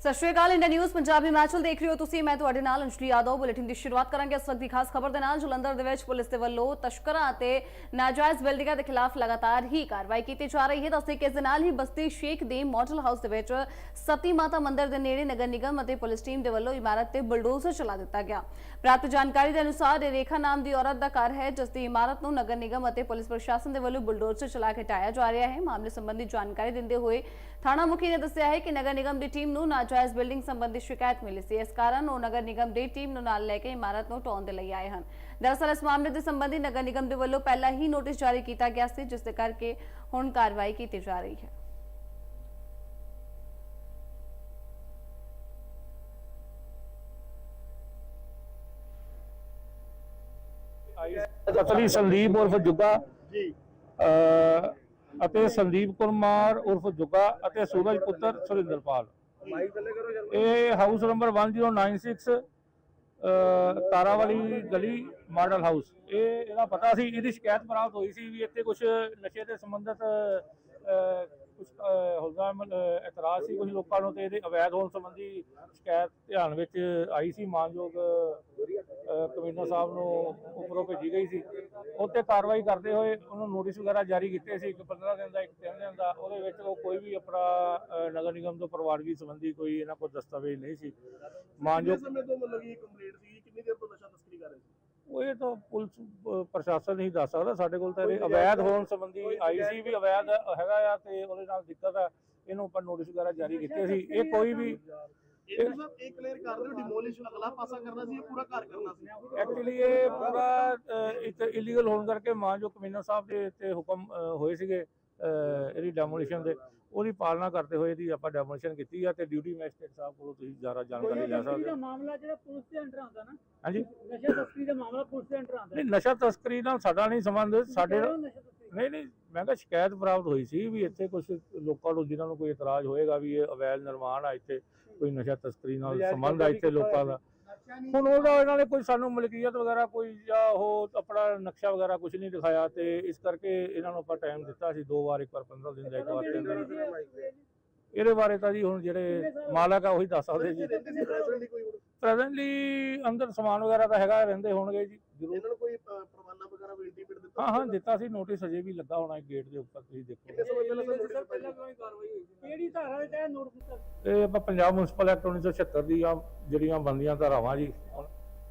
ਸਤਿ ਸ਼੍ਰੀ ਅਕਾਲ ਇੰਡੀਆ ਨਿਊਜ਼, ਪੰਜਾਬੀ ਹਿਮਾਚਲ ਦੇਖ ਰਹੇ ਹੋ ਤੁਸੀਂ। ਮੈਂ ਤੁਹਾਡੇ ਨਾਲ ਅੰਸ਼ਲੀ ਯਾਦਵ। ਬੁਲੇਟਿਨ ਦੀ ਸ਼ੁਰੂਆਤ ਕਰਾਂਗੇ ਇਸ ਵਕਤ ਦੀ ਖਾਸ ਖਬਰ ਦੇ ਨਾਲ। ਜਲੰਧਰ ਦੇ ਵਿੱਚ ਪੁਲਿਸ ਦੇ ਵੱਲੋਂ ਤਸ਼ਕਰਾਂ ਅਤੇ ਨਾਜਾਇਜ਼ ਬਿਲਡਿੰਗਾਂ ਦੇ ਖਿਲਾਫ ਲਗਾਤਾਰ ਹੀ ਕਾਰਵਾਈ ਕੀਤੀ ਜਾ ਰਹੀ ਹੈ। ਦੱਸਦੇ ਕਿ ਇਸ ਦੇ ਨਾਲ ਹੀ ਬਸਤੀ ਸ਼ੇਖ ਦੇ ਮਾਡਲ ਹਾਊਸ ਦੇ ਵਿੱਚ ਸਤੀ ਮਾਤਾ ਮੰਦਿਰ ਦੇ ਨੇੜੇ ਨਗਰ ਨਿਗਮ ਅਤੇ ਪੁਲਿਸ ਟੀਮ ਦੇ ਵੱਲੋਂ ਇਮਾਰਤ ਤੇ ਬਲਡੋਜ਼ਰ ਚਲਾ ਦਿੱਤਾ ਗਿਆ। ਪ੍ਰਾਪਤ ਜਾਣਕਾਰੀ ਦੇ ਅਨੁਸਾਰ, ਇਹ ਰੇਖਾ ਨਾਮ ਦੀ ਔਰਤ ਦਾ ਘਰ ਹੈ, ਜਿਸ ਦੀ ਇਮਾਰਤ ਨੂੰ ਨਗਰ ਨਿਗਮ ਅਤੇ ਪੁਲਿਸ ਪ੍ਰਸ਼ਾਸਨ ਦੇ ਵੱਲੋਂ ਬੁਲਡੋਜ਼ਰ ਚਲਾ ਕੇ ਹਟਾਇਆ ਜਾ ਰਿਹਾ ਹੈ। ਮਾਮਲੇ ਸੰਬੰਧੀ ਜਾਣਕਾਰੀ ਦਿੰਦੇ ਹੋਏ ਥਾਣਾ ਮੁਖੀ ਨੇ ਦੱਸਿਆ ਹੈ ਕਿ ਨਗਰ ਨਿਗਮ ਦੀ ਟੀਮ ਨੂੰ ਨਾਜਾਇਜ਼ ਬਿਲਡਿੰਗ ਸੰਬੰਧੀ ਸ਼ਿਕਾਇਤ ਮਿਲੀ ਸੀ ਇਸ ਕਾਰਨ ਉਹ ਨਗਰ ਨਿਗਮ ਦੀ ਟੀਮ ਨੂੰ ਨਾਲ ਲੈ ਕੇ ਇਮਾਰਤ ਨੂੰ ਢਾਉਣ ਦੇ ਲਈ ਆਏ ਹਨ। ਦਰਅਸਲ ਇਸ ਮਾਮਲੇ ਦੇ ਸੰਬੰਧੀ ਨਗਰ ਨਿਗਮ ਦੇ ਵੱਲੋਂ ਪਹਿਲਾਂ ਹੀ ਨੋਟਿਸ ਜਾਰੀ ਕੀਤਾ ਗਿਆ ਸੀ ਜਿਸ ਦੇ ਕਰਕੇ ਹੁਣ ਕਾਰਵਾਈ ਕੀਤੀ ਜਾ ਰਹੀ ਹੈ। ਅਸਲੀ ਸੰਦੀਪ ਉਰਫ ਜੁੱਗਾ। ਜੀ। ਅਤੇ ਸੰਦੀਪ ਕੁਮਾਰ ਉਰਫ ਜੁੱਗਾ ਅਤੇ ਸੂਰਜ ਪੁੱਤਰ ਸੁਰਿੰਦਰਪਾਲ। ਮਾਈਕ ਥੱਲੇ ਕਰੋ ਜਰਾ ਇਹ ਹਾਊਸ ਨੰਬਰ 1096 ਅਹ, ਤਾਰਾਵਾਲੀ ਗਲੀ ਮਾਡਲ ਹਾਊਸ ਇਹ ਇਹਦਾ ਪਤਾ ਸੀ ਇਹਦੀ ਸ਼ਿਕਾਇਤ ਪ੍ਰਾਪਤ ਹੋਈ ਸੀ ਵੀ ਇੱਥੇ ਕੁਝ ਨਸ਼ੇ ਦੇ ਸੰਬੰਧਿਤ ਕੁਝ ਹੁੰਦਾ ਇਤਰਾਜ਼ ਸੀ ਕੁਝ ਲੋਕਾਂ ਨੂੰ ਤੇ ਇਹਦੇ ਅਵੈਧ ਹੋਣ ਸੰਬੰਧੀ ਸ਼ਿਕਾਇਤ ਧਿਆਨ ਵਿੱਚ ਆਈ ਸੀ ਮਾਨਯੋਗ ਕਮਿਸ਼ਨਰ ਸਾਹਿਬ ਨੂੰ ਉੱਪਰੋਂ ਭੇਜੀ ਗਈ ਸੀ। ਉੱਤੇ ਕਾਰਵਾਈ ਕਰਦੇ ਹੋਏ ਉਹਨੂੰ ਨੋਟਿਸ ਵਗੈਰਾ ਜਾਰੀ ਕੀਤੇ ਸੀ ਇੱਕ 15 ਦਿਨ ਦਾ ਇੱਕ 3 ਦਿਨ ਦਾ ਉਹਦੇ ਵਿੱਚ ਉਹ ਕੋਈ ਵੀ ਆਪਣਾ ਨਗਰ ਨਿਗਮ ਤੋਂ ਪ੍ਰਵਾਨਗੀ ਸੰਬੰਧੀ ਕੋਈ ਇਹਨਾਂ ਕੋਲ ਦਸਤਾਵੇਜ਼ ਨਹੀਂ ਸੀ। ਮਾਨਯੋਗ ਸਮੇਂ ਤੋਂ ਮਤਲਬ ਇਹ ਕੰਪਲੀਟ ਸੀ ਕਿੰਨੀ ਦੇਰ ਤੋਂ ਨਸ਼ਾ ਤਸਕਰੀ ਕਰ ਰਹੇ ਸੀ? ਉਹ ਇਹ ਤਾਂ ਪੁਲਿਸ ਪ੍ਰਸ਼ਾਸਨ ਹੀ ਦੱਸ ਸਕਦਾ ਸਾਡੇ ਕੋਲ ਤਾਂ ਇਹ ਅਵੈਧ ਹੋਣ ਸੰਬੰਧੀ ਆਈ ਸੀ ਵੀ ਅਵੈਧ ਹੈਗਾ ਆ ਤੇ ਉਹਦੇ ਨਾਲ ਦਿੱਕਤ ਆ ਇਹਨੂੰ ਆਪਾਂ ਨੋਟਿਸ ਵਗੈਰਾ ਜਾਰੀ ਕੀਤੇ ਸੀ। ਇਹ ਕੋਈ ਵੀ ਇਹ ਸਭ ਇਹ ਕਲੀਅਰ ਕਰ ਦਿਓ ਡਿਮੋਲਿਸ਼ ਅਗਲਾ ਪਾਸਾ ਕਰਨਾ ਸੀ ਇਹ ਪੂਰਾ ਘਰ ਕਰਨਾ ਸੀ? ਐਕਚੁਅਲੀ ਇਹ ਪੂਰਾ ਇਲੀਗਲ ਹੋਣ ਕਰਕੇ ਮਾਨਯੋ ਕਮਿਸ਼ਨਰ ਸਾਹਿਬ ਦੇ ਤੇ ਹੁਕਮ ਹੋਏ ਸੀਗੇ। ਇਹਦੀ ਡੈਮੋਲੀਸ਼ਨ ਦੇ ਉਹਦੀ ਪਾਲਣਾ ਕਰਦੇ ਹੋਏ ਇਹਦੀ ਆਪਾਂ ਡੈਮੋਲੀਸ਼ਨ ਕੀਤੀ ਆ ਤੇ ਡਿਊਟੀ ਮੈਜਿਸਟ੍ਰੇਟ ਸਾਹਿਬ ਕੋਲੋਂ ਤੁਸੀਂ ਜ਼ਿਆਦਾ ਜਾਣਕਾਰੀ ਲੈ ਸਕਦੇ ਦਾ ਹੋ। ਮਾਮਲਾ ਜਿਹੜਾ ਪੁਲਿਸ ਦੇ ਅੰਡਰ ਆਉਂਦਾ ਨਾ ਹਾਂਜੀ। ਨਸ਼ਾ ਤਸਕਰੀ ਦਾ ਮਾਮਲਾ ਪੁਲਿਸ ਦੇ ਅੰਡਰ ਆਉਂਦਾ। ਨਹੀਂ ਨਸ਼ਾ ਤਸਕਰੀ ਨਾਲ ਸਾਡਾ ਨਹੀਂ ਸੰਬੰਧ ਸਾਡੇ ਨਹੀਂ ਨਹੀਂ ਮੈਂ ਕਿਹਾ ਸ਼ਿਕਾਇਤ ਪ੍ਰਾਪਤ ਹੋਈ ਸੀ ਵੀ ਇੱਥੇ ਕੁਝ ਲੋਕਾਂ ਨੂੰ ਜਿਨ੍ਹਾਂ ਨੂੰ ਕੋਈ ਇਤਰਾਜ਼ ਹੋਏਗਾ ਵੀ ਇਹ ਅਵੈਧ ਨਿਰਮਾਣ ਆ ਇੱਥੇ ਕੋਈ ਨਸ਼ਾ ਤਸਕਰੀ ਨਾਲ ਸੰਬੰਧ ਆ ਇੱਥੇ ਲੋਕਾਂ ਦਾ। ਹੁਣ ਉਹਦਾ ਇਹਨਾਂ ਨੇ ਕੋਈ ਸਾਨੂੰ ਮਲਕੀਅਤ ਵਗੈਰਾ ਕੋਈ ਜਾਂ ਉਹ ਆਪਣਾ ਨਕਸ਼ਾ ਵਗੈਰਾ ਕੁਝ ਨਹੀਂ ਦਿਖਾਇਆ ਤੇ ਇਸ ਕਰਕੇ ਇਹਨਾਂ ਨੂੰ ਆਪਾਂ ਟਾਈਮ ਦਿੱਤਾ ਸੀ ਦੋ ਵਾਰ ਇੱਕ ਵਾਰ 15 ਦਿਨ ਦਾ ਇੱਕ ਵਾਰ ਤਿੰਨ ਦਿਨ ਦਾ। ਇਹਦੇ ਬਾਰੇ ਤਾਂ ਜੀ ਹੁਣ ਜਿਹੜੇ ਮਾਲਕ ਆ ਉਹੀ ਦੱਸ ਸਕਦੇ ਜੀ ਪ੍ਰੈਜ਼ੈਂਟਲੀ ਅੰਦਰ ਸਮਾਨ ਵਗੈਰਾ ਤਾਂ ਹੈਗਾ ਰਹਿੰਦੇ ਹੋਣਗੇ ਜੀ ਇਹਨਾਂ ਨੂੰ ਕੋਈ ਅਹ, ਪ੍ਰਵਾਨਾ ਵਗੈਰਾ ਵੀ ਇੰਟੀਮੇਟ ਦਿੱਤਾ ਹਾਂ ਹਾਂ ਦਿੱਤਾ ਸੀ ਨੋਟਿਸ ਅਜੇ ਵੀ ਲੱਗਾ ਹੋਣਾ ਗੇਟ ਦੇ ਉੱਪਰ ਤੁਸੀਂ ਦੇਖੋ। ਕਿੰਨੇ ਸਮੇਂ ਪਹਿਲਾਂ ਸਰ ਸਰ ਪਹਿਲਾਂ ਕੋਈ ਕਾਰਵਾਈ ਹੋਈ ਸੀ? ਕਿਹੜੀ ਧਾਰਾ ਦੇ ਤਹਿਤ ਨੋਟਿਸ ਦਿੱਤਾ ਇਹ ਆਪਾਂ ਪੰਜਾਬ ਮਿਊਨਿਸਪਲ ਐਕਟ 1976 ਦੀਆਂ ਜਿਹੜੀਆਂ ਬੰਦੀਆਂ ਧਾਰਾਵਾਂ ਜੀ